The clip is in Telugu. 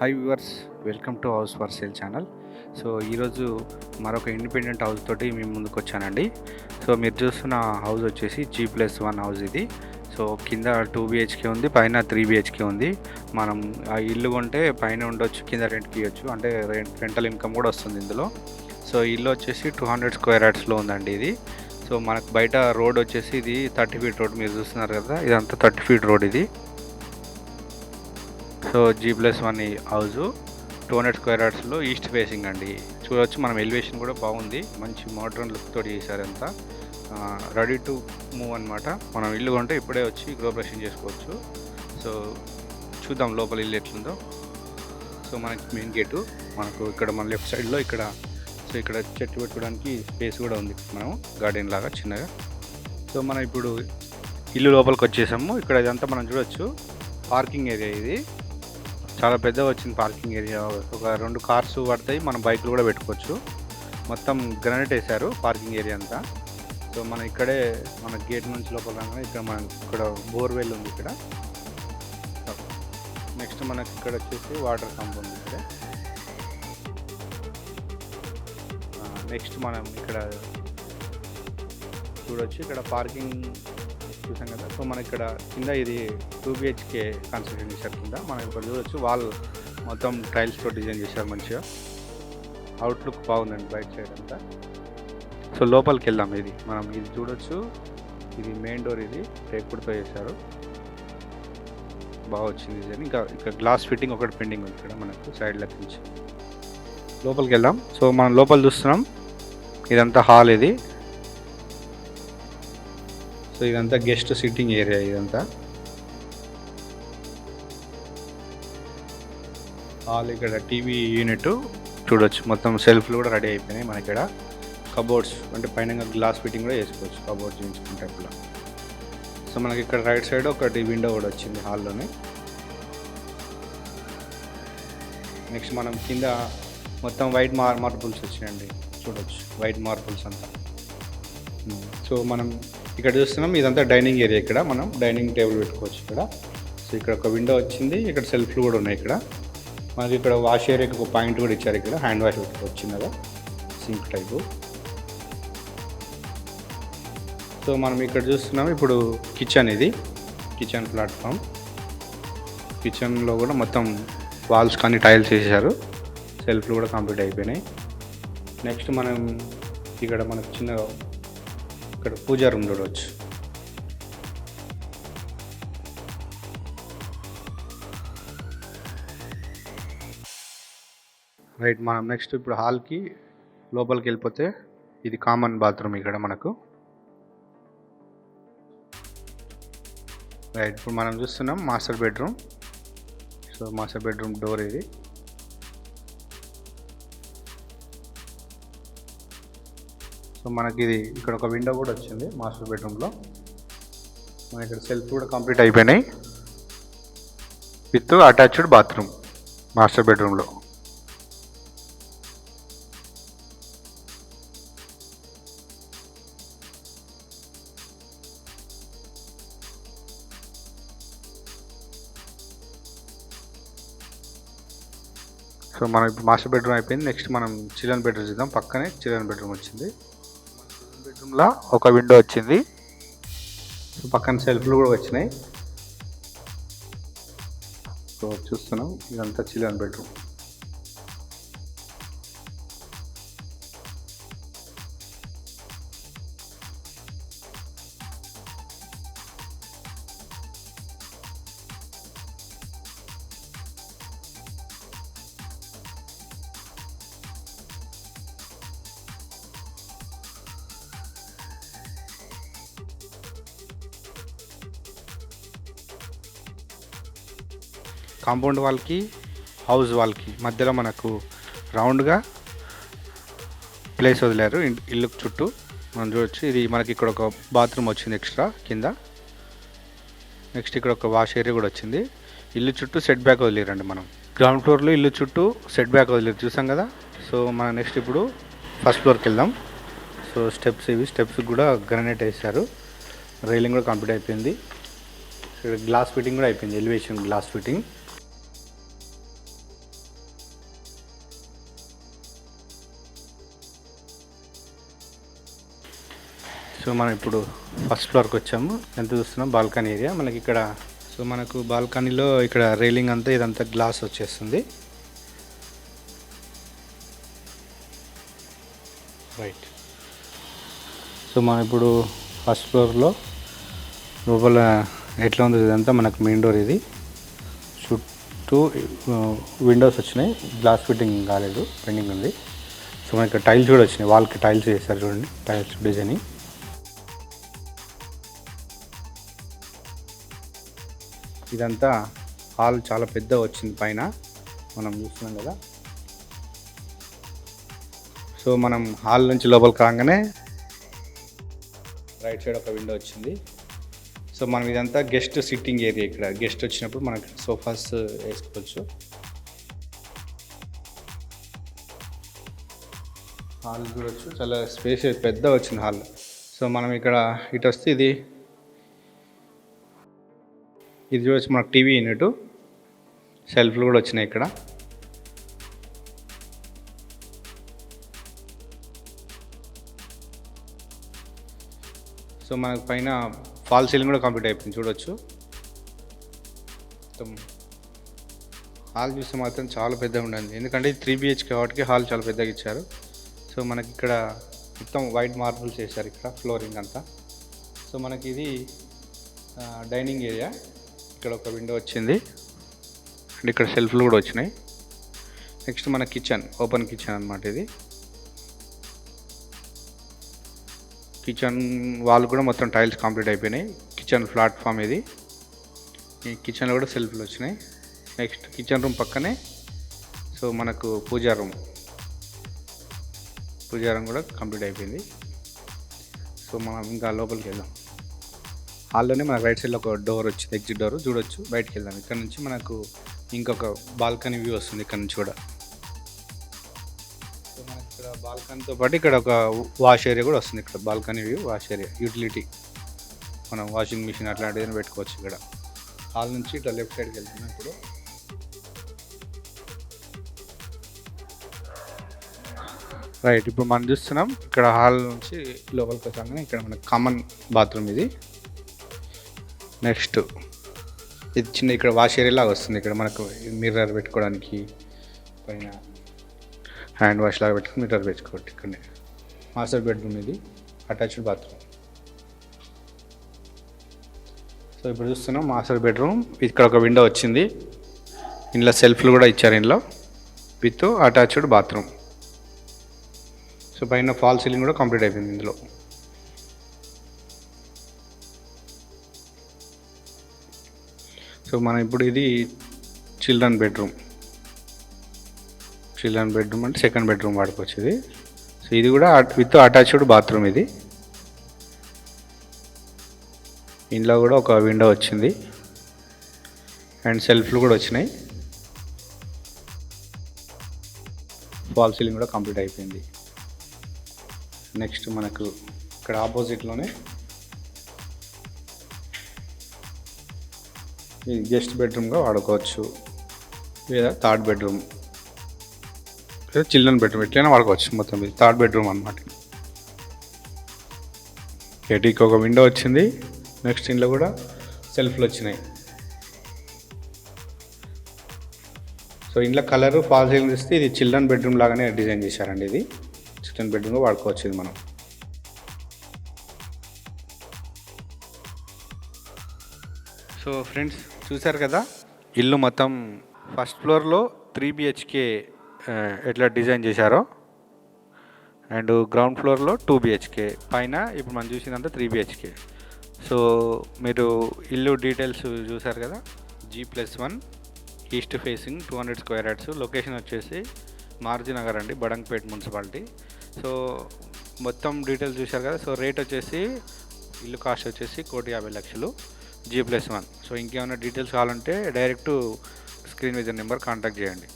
Hi viewers welcome to house for sale channel so ఈరోజు మరొక ఇండిపెండెంట్ హౌస్ తోటి మేము ముందుకు వచ్చానండి. సో మీరు చూస్తున్న హౌస్ వచ్చేసి జీ ప్లస్ వన్ హౌస్ ఇది. సో కింద టూ బిహెచ్కే ఉంది పైన త్రీ బిహెచ్కే ఉంది. మనం ఆ ఇల్లు కొంటే పైన ఉండొచ్చు కింద రెంట్కి ఇవ్వచ్చు అంటే రెంట్ రెంటల్ ఇన్కమ్ కూడా వస్తుంది ఇందులో. సో ఇల్లు వచ్చేసి టూ హండ్రెడ్ స్క్వేర్ యార్డ్స్లో ఉందండి ఇది. సో మనకు బయట రోడ్ వచ్చేసి ఇది థర్టీ ఫీట్ రోడ్ మీరు చూస్తున్నారు కదా ఇదంతా థర్టీ ఫీట్ రోడ్ ఇది. So G plus one house two hundred square యార్డ్స్లో east facing అండి. చూడవచ్చు మనం ఎలివేషన్ కూడా బాగుంది. మంచి మోడర్న్ లుక్ తోటి చేశారంతా. రెడీ టు మూవ్ అనమాట మనం ఇల్లు కొంటే ఇప్పుడే వచ్చి గృహప్రవేశం చేసుకోవచ్చు. సో చూద్దాం లోపల ఇల్లు ఎట్లుందో. సో మనకి మెయిన్ గేటు మనకు ఇక్కడ మన లెఫ్ట్ సైడ్లో ఇక్కడ సో ఇక్కడ చెట్టు పెట్టుకోవడానికి స్పేస్ కూడా ఉంది మనం. గార్డెన్ లాగా చిన్నగా. సో మనం ఇప్పుడు ఇల్లు లోపలికి వచ్చేసాము. ఇక్కడ ఇదంతా మనం చూడొచ్చు. పార్కింగ్ ఏరియా ఇది. చాలా పెద్దగా వచ్చింది పార్కింగ్ ఏరియా ఒక రెండు కార్స్ పడతాయి. మనం బైక్లు కూడా పెట్టుకోవచ్చు. మొత్తం గ్రానైట్ వేశారు పార్కింగ్ ఏరియా అంతా. సో మనం ఇక్కడే మన గేట్ నుంచి లోపల ఇక్కడ మన ఇక్కడ బోర్వెల్ ఉంది ఇక్కడ. నెక్స్ట్ మనకి ఇక్కడ వచ్చేసి వాటర్ పంప్ ఉంది ఇక్కడ. Ah, నెక్స్ట్ మనం ఇక్కడ చూడొచ్చు. ఇక్కడ పార్కింగ్ చూసాం కదా. సో మన ఇక్కడ కింద ఇది టూ బిహెచ్కే కన్స్ట్రక్షన్ చేశారు కింద. మనం ఇక్కడ చూడొచ్చు వాల్ మొత్తం టైల్స్తో డిజైన్ చేశారు మంచిగా. అవుట్లుక్ బాగుందండి బయట సైడ్ అంతా. సో లోపలికి వెళ్దాం ఇది. మనం ఇది చూడొచ్చు. ఇది మెయిన్ డోర్ ఇది. టేకుడుతో చేశారు. బాగా వచ్చింది డిజైన్. ఇంకా ఇక్కడ గ్లాస్ ఫిట్టింగ్ ఒకటి పెండింగ్ ఉంది ఇక్కడ మనకు సైడ్ లెక్క నుంచి. లోపలికి వెళ్దాం. సో మనం లోపల చూస్తున్నాం. ఇదంతా హాల్ ఇది. సో ఇదంతా గెస్ట్ సిట్టింగ్ ఏరియా ఇదంతా. హాల్ ఇక్కడ టీవీ యూనిట్ చూడొచ్చు. మొత్తం సెల్ఫ్లు కూడా రెడీ అయిపోయినాయి మన ఇక్కడ కబోర్డ్స్ అంటే పైన గ్లాస్ ఫిట్టింగ్ కూడా వేసుకోవచ్చు కబోర్డ్స్ చేయించుకుంటే టైప్లో సో మనకి ఇక్కడ రైట్ సైడ్ ఒకటి విండో కూడా వచ్చింది హాల్లోనే. నెక్స్ట్ మనం కింద మొత్తం వైట్ మార్ మార్బుల్స్ వచ్చినాయండి. చూడొచ్చు వైట్ మార్బుల్స్ అంతా. సో మనం ఇక్కడ చూస్తున్నాం ఇదంతా డైనింగ్ ఏరియా ఇక్కడ. మనం డైనింగ్ టేబుల్ పెట్టుకోవచ్చు ఇక్కడ. సో ఇక్కడ ఒక విండో వచ్చింది ఇక్కడ సెల్ఫ్లు కూడా ఉన్నాయి ఇక్కడ. మనకి ఇక్కడ వాష్ ఏరియాకి ఒక పాయింట్ కూడా ఇచ్చారు ఇక్కడ హ్యాండ్ వాష్ వచ్చింది కదా సింక్ టైపు. సో మనం ఇక్కడ చూస్తున్నాం ఇప్పుడు కిచెన్ ఇది కిచెన్ ప్లాట్ఫామ్. కిచెన్లో కూడా మొత్తం వాల్స్ కానీ టైల్స్ వేసేసారు సెల్ఫ్లు కూడా కంప్లీట్ అయిపోయినాయి. నెక్స్ట్ మనం ఇక్కడ మనకు చిన్న ఇక్కడ పూజా రూమ్ చూడవచ్చు రైట్ మనం నెక్స్ట్ ఇప్పుడు హాల్కి లోపలికి వెళ్ళిపోతే ఇది కామన్ బాత్రూమ్ ఇక్కడ మనకు. రైట్ ఇప్పుడు మనం చూస్తున్నాం master bedroom so master bedroom door ఇది. సో మనకి ఇది ఇక్కడ ఒక విండో కూడా వచ్చింది మాస్టర్ బెడ్రూమ్లో మన ఇక్కడ సెల్ఫ్ కూడా కంప్లీట్ అయిపోయినాయి. విత్ అటాచ్డ్ బాత్రూమ్ మాస్టర్ బెడ్రూమ్లో సో మనం ఇప్పుడు మాస్టర్ బెడ్రూమ్ అయిపోయింది. నెక్స్ట్ మనం చిల్డ్రన్ బెడ్రూమ్ చూద్దాం పక్కనే చిల్డ్రన్ బెడ్రూమ్ వచ్చింది. బెడ్రూమ్లో ఒక విండో వచ్చింది. సో పక్కన సెల్ఫ్లు కూడా వచ్చినాయి. సో చూస్తున్నాం. ఇదంతా చిల్డ్రన్ బెడ్రూమ్. కాంపౌండ్ వాల్కి హౌస్ వాల్కి మధ్యలో మనకు రౌండ్గా ప్లేస్ వదిలేరు. ఇల్లు చుట్టూ మనం చూడొచ్చు. ఇది మనకి ఇక్కడ ఒక బాత్రూమ్ వచ్చింది ఎక్స్ట్రా కింద. నెక్స్ట్ ఇక్కడ ఒక వాష్ ఏరియా కూడా వచ్చింది. ఇల్లు చుట్టూ సెట్ బ్యాక్ వదిలేరండి మనం. గ్రౌండ్ ఫ్లోర్లో ఇల్లు చుట్టూ సెట్ బ్యాక్ వదిలేరు. చూసాం కదా? సో మనం నెక్స్ట్ ఇప్పుడు ఫస్ట్ ఫ్లోర్కి వెళ్దాం. సో స్టెప్స్ ఇవి. స్టెప్స్ కూడా గ్రానైట్ వేశారు రైలింగ్ కూడా కంప్లీట్ అయిపోయింది. ఇక్కడ గ్లాస్ ఫిట్టింగ్ కూడా అయిపోయింది. Elevation glass fitting. సో మనం ఇప్పుడు ఫస్ట్ ఫ్లోర్కి వచ్చాము. ఎంత చూస్తున్నాం? Balcony area. మనకి ఇక్కడ సో మనకు బాల్కనీలో ఇక్కడ రైలింగ్ అంతా ఇదంతా గ్లాస్ వచ్చేస్తుంది. రైట్ సో మనం ఇప్పుడు ఫస్ట్ ఫ్లోర్లో లోపల ఎట్లా ఉంది ఇదంతా మనకు మెయిన్ డోర్ ఇది. చుట్టూ విండోస్ వచ్చినాయి. గ్లాస్ ఫిట్టింగ్ కాలేదు. పెండింగ్ ఉంది. సో మనకి టైల్స్ కూడా వచ్చినాయి. వాల్కి టైల్స్ చేశారు చూడండి. టైల్స్ డిజైనింగ్ ఇదంతా హాల్ చాలా పెద్ద వచ్చింది పైన. మనం చూస్తున్నాం కదా. సో మనం హాల్ నుంచి లోపలికి రాగానే రైట్ సైడ్ ఒక విండో వచ్చింది. సో మనం ఇదంతా గెస్ట్ సిట్టింగ్ ఏరియా ఇక్కడ. గెస్ట్ వచ్చినప్పుడు మనకి సోఫాస్ వేసుకోవచ్చు. హాల్ చూడొచ్చు. చాలా స్పేస్ పెద్ద వచ్చింది హాల్. సో మనం ఇక్కడ ఇటు వస్తే ఇది ఇది చూడొచ్చు మనకు టీవీ యూనిట్. సెల్ఫ్లు కూడా వచ్చినాయి ఇక్కడ. సో మనకు పైన ఫాల్ సీలింగ్ కూడా కంప్లీట్ అయిపోయింది చూడొచ్చు. మొత్తం హాల్ చూస్తే మాత్రం చాలా పెద్దగా ఉండండి. ఎందుకంటే ఇది త్రీ బిహెచ్కే కాబట్టి హాల్ చాలా పెద్దగా ఇచ్చారు. సో మనకి ఇక్కడ మొత్తం వైట్ మార్బుల్స్ చేశారు ఇక్కడ ఫ్లోరింగ్ అంతా. సో మనకి ఇది డైనింగ్ ఏరియా. ఇక్కడ ఒక విండో వచ్చింది. అండ్ ఇక్కడ సెల్ఫ్లు కూడా వచ్చినాయి. నెక్స్ట్ మన కిచెన్ ఓపెన్ కిచెన్ అనమాట ఇది. కిచెన్ వాళ్ళు కూడా మొత్తం టైల్స్ కంప్లీట్ అయిపోయినాయి. కిచెన్ ప్లాట్ఫామ్ ఇది. ఈ కిచెన్లో కూడా సెల్ఫ్లు వచ్చినాయి. నెక్స్ట్ కిచెన్ రూమ్ పక్కనే సో మనకు పూజా రూమ్ పూజా రూమ్ కూడా కంప్లీట్ అయిపోయింది. సో మనం ఇంకా లోపలికి వెళ్దాం. హాల్లోనే మనకు రైట్ సైడ్లో ఒక డోర్ వచ్చింది ఎగ్జిట్ డోర్ చూడొచ్చు. బయటకు వెళ్దాం. ఇక్కడ నుంచి మనకు ఇంకొక బాల్కనీ వ్యూ వస్తుంది ఇక్కడ నుంచి కూడా. మనకి ఇక్కడ బాల్కనీతో పాటు ఇక్కడ ఒక వాష్ ఏరియా కూడా వస్తుంది ఇక్కడ. Balcony view wash area utility మనం వాషింగ్ మిషన్ అట్లాంటిది పెట్టుకోవచ్చు ఇక్కడ. హాల్ నుంచి ఇట్లా లెఫ్ట్ సైడ్కి వెళ్తున్నాం ఇప్పుడు రైట్ ఇప్పుడు మనం చూస్తున్నాం ఇక్కడ హాల్ నుంచి లోపలికి వచ్చాగానే ఇక్కడ మనకి కామన్ బాత్రూమ్ ఇది. నెక్స్ట్. ఇది చిన్న ఇక్కడ వాష్ ఏరియా లాగా వస్తుంది ఇక్కడ మనకు మిర్రర్ పెట్టుకోవడానికి. పైన హ్యాండ్ వాష్ లాగా పెట్టుకుని మిర్రర్ పెట్టుకోవచ్చు ఇక్కడనే. మాస్టర్ బెడ్రూమ్ ఇది. అటాచ్డ్ బాత్రూమ్ సో ఇప్పుడు చూస్తున్నాం మాస్టర్ బెడ్రూమ్ ఇక్కడ ఒక విండో వచ్చింది. ఇందులో సెల్ఫ్లు కూడా ఇచ్చారు ఇందులో. విత్ అటాచ్డ్ బాత్రూమ్ సో పైన ఫాల్ సీలింగ్ కూడా కంప్లీట్ అయిపోయింది ఇందులో. సో మనం ఇప్పుడు ఇది చిల్డ్రన్ బెడ్రూమ్. చిల్డ్రన్ బెడ్రూమ్ అంటే సెకండ్ బెడ్రూమ్ వాడుకోవచ్చు ఇది సో ఇది కూడా విత్ అటాచ్డ్ బాత్రూమ్ ఇది. ఇంట్లో కూడా ఒక విండో వచ్చింది. అండ్ సెల్ఫ్లు కూడా వచ్చినాయి. ఫాల్ సీలింగ్ కూడా కంప్లీట్ అయిపోయింది. నెక్స్ట్ మనకు ఇక్కడ ఆపోజిట్లోనే ఇది గెస్ట్ బెడ్రూమ్గా వాడుకోవచ్చు. లేదా థర్డ్ బెడ్రూమ్. లేదా చిల్డ్రన్ బెడ్రూమ్ ఎట్లయినా వాడుకోవచ్చు మొత్తం ఇది థర్డ్ బెడ్రూమ్ అనమాట ఎటీకి ఒక విండో వచ్చింది. నెక్స్ట్ ఇంట్లో కూడా సెల్ఫ్లు వచ్చినాయి. సో ఇంట్లో కలరు ఫాల్ సీలింగ్ ఇస్తే ఇది చిల్డ్రన్ బెడ్రూమ్ లాగానే డిజైన్ చేశారండి ఇది. చిల్డ్రన్ బెడ్రూమ్గా వాడుకోవచ్చు ఇది మనం. సో ఫ్రెండ్స్ చూశారు కదా? ఇల్లు మొత్తం ఫస్ట్ ఫ్లోర్లో త్రీ బిహెచ్కే ఎట్లా డిజైన్ చేశారో. అండ్ గ్రౌండ్ ఫ్లోర్లో టూ బిహెచ్కే పైన ఇప్పుడు మనం చూసినంత త్రీ బిహెచ్కే సో మీరు ఇల్లు డీటెయిల్స్ చూశారు కదా? G plus one east facing two hundred square yards location వచ్చేసి మార్జినగర్ అండి బడంగపేట్ మున్సిపాలిటీ. సో మొత్తం డీటెయిల్స్ చూశారు కదా? సో రేట్ వచ్చేసి ఇల్లు కాస్ట్ వచ్చేసి కోటి యాభై లక్షలు. జీ ప్లస్ వన్ సో ఇంకేమైనా డీటెయిల్స్ కావాలంటే డైరెక్ట్ స్క్రీన్ మీద నెంబర్ కాంటాక్ట్ చేయండి.